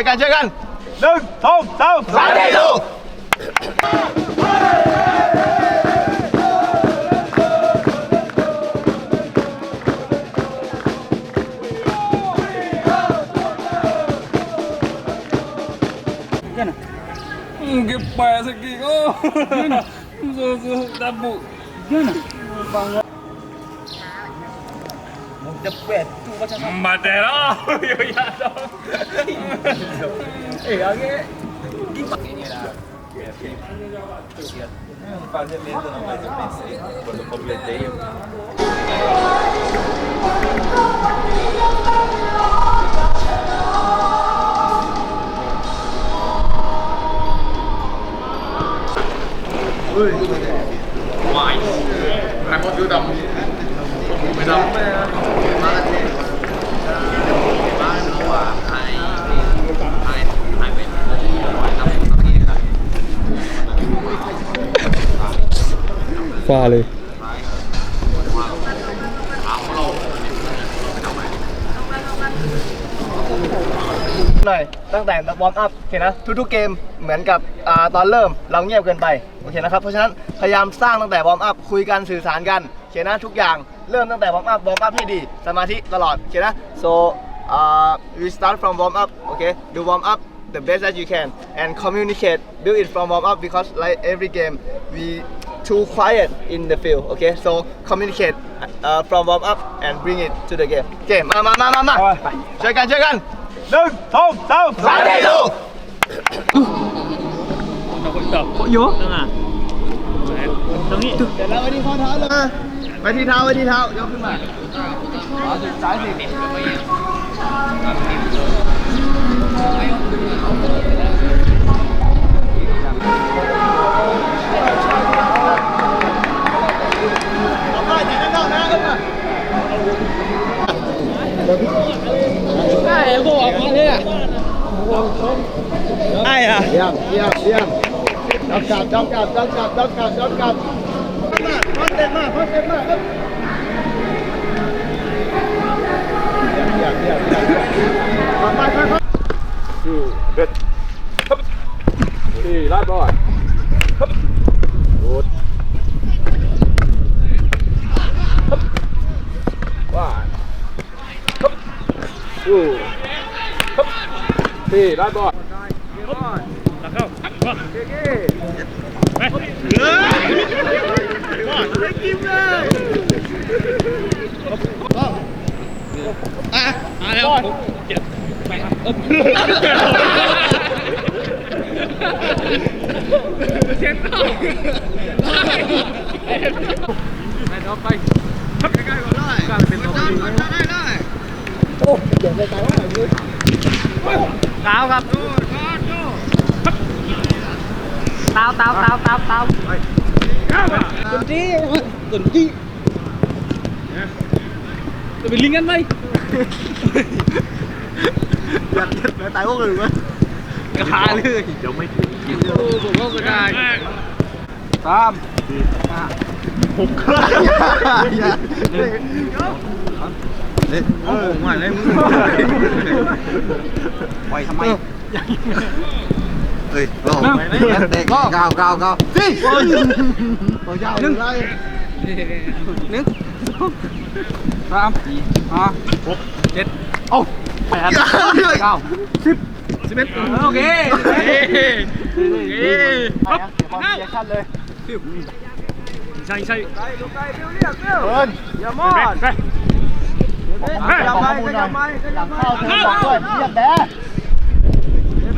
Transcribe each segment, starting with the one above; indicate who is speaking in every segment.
Speaker 1: วยกันช่วยกัน
Speaker 2: หนึ่งสองสา
Speaker 1: มสามสี่
Speaker 2: Que
Speaker 3: pasa aqui? Oh, Depet, não, mas eu pensei, quando completei.
Speaker 1: Pha เลยหน่อยตั้งแต่วอร์มอัพโอเคนะทุกๆเกมเหมือนกับอตอนเริ่มเราเงียบเกินไปโอเคนะครับเพราะฉะนั้นพยายามสร้างตั้งแต่วอร์มอัพคุยกันสื่อสารกันโอเคนะทุกอย่างเริ่มตั้งแต่วอร์มอัพวอร์มอัพให้ดีสมาธิตลอดโอเคนะ so uh, we start from warm up okay do warm up the best that you can and communicate build it from warm up because like every game we too quiet in the field okay so communicate uh, from warm up and bring it to the game โอเคมามามามามาไปช่วยกันช่วยกัน
Speaker 2: หนึ่งสองสาม
Speaker 1: สามสี่
Speaker 3: Kok
Speaker 4: yo?
Speaker 5: Tengah. Tengah ni.
Speaker 1: เสร็จแล้วไปที่ข้อเท้าเลยไปที่เท้าไปที่เท้ายกขึ้นมาเอา เยี่ยมเยี่ยมเยี่ยมจ้องกลับจ้องกลับจ้องกลับจ้องกลับจ้องกลับมาพอเต็มมาพอเต็มมาเยี่ยมเยี่ยมเยี่ยมเยี่ยมไปไปไป
Speaker 2: Đi, lát boy. Good. One. Two. Đi, lát boy. มาแล้วเจ็บไปครับเออเจ็บต่อไปต่อไปครับใกล้ๆก็ได้
Speaker 3: กลายเป็นตัวจริงได้ได้โอ้
Speaker 1: เดี๋ยวไปตายว่าอะไรดี
Speaker 5: ครับครับ
Speaker 1: กเจ็บตายพวกอื่นวะกระ
Speaker 4: ทาเลยเดี๋ยวไม่ถึงโอ้ผมก็กระท
Speaker 3: า
Speaker 2: ส
Speaker 4: ามหกครั้งอย่า
Speaker 2: โอ้โหมาเลยมึงปล่อยทำไม เฮ
Speaker 6: ้ยก็
Speaker 2: เ
Speaker 6: ด็กก้าวก้าวก้าวสิ
Speaker 2: ต
Speaker 1: ัวยาวหนึ่งไร
Speaker 2: หนึ่งส
Speaker 4: ามสี่ห้าหกเจ็ดโอ้แปด
Speaker 1: เก้าสิบสิบเอ็ด
Speaker 2: โอเคโอเค
Speaker 1: ไปนะเดี๋ยวบอลเรียกชั่นเลย
Speaker 3: ใช่ใช่
Speaker 1: เอิญอย
Speaker 4: ่ามอ
Speaker 3: ดไป
Speaker 1: อย่าไปอย่าไปหลังเข้าเธอบอกด้วยเรียบแด้เร็วอย่าเร็วไปไปได้อยู่ได้อยู่เบ้เบ้เบ้เบ้เล่นเต้นเต้นเต้นเสียงปรบมือต้อนรับให้กับวีเสือสุดพดแห่งคนนเรศวรพิษณุโลกเอฟซีและเจ้าว่าเพื่อสนาสงขลาเอ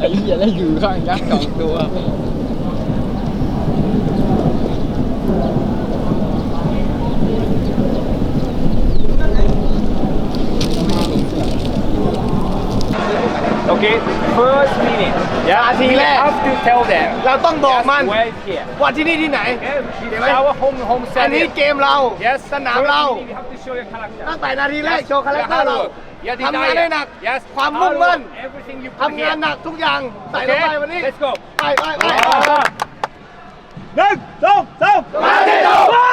Speaker 3: ไอ้
Speaker 4: เหี้ยแล้วอยู่ข้างยักษ์สองตัวโอเค first minute
Speaker 1: อย่าทีแรก have to
Speaker 4: tell them
Speaker 1: เราต้องบอกมัน Yes, wait
Speaker 4: here
Speaker 1: ว่าที่นี่ที่ไหน okay it's our
Speaker 3: home home
Speaker 1: อันนี้ setting. เกมเรา yes สนาม First เรา minute, we have
Speaker 4: to show your
Speaker 3: character
Speaker 1: ตั้งแต่นาทีแรกโชว์คาแรคเตอร์เรา Hard work. Your ทำงานได้หนัก desire. Yes ความมุ่งมั่น hard work, everything you put ทำงาน here. หนักทุกอย่างใส่ลงไป Okay, วันนี้ let's go ไปไปไป หนึ่
Speaker 2: งสองส
Speaker 1: ามมาเร็วเ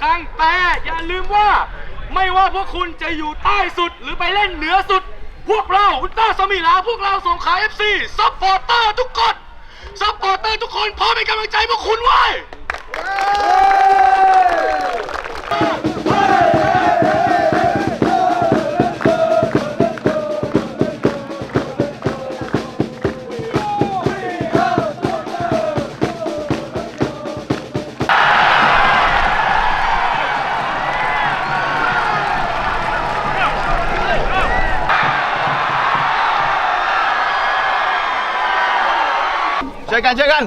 Speaker 3: ครั้งแต่อย่าลืมว่า ไม่ว่าพวกคุณจะอยู่ใต้สุดหรือไปเล่นเหนือสุด พวกเราอุลตร้าสมิลาพวกเราสงขลาเอฟซีซัพพอร์เตอร์ทุกคนซัพพอร์เตอร์ทุกคนพร้อมเป็นกำลังใจพวกคุณไว้
Speaker 1: ช่วยกันช่วยกัน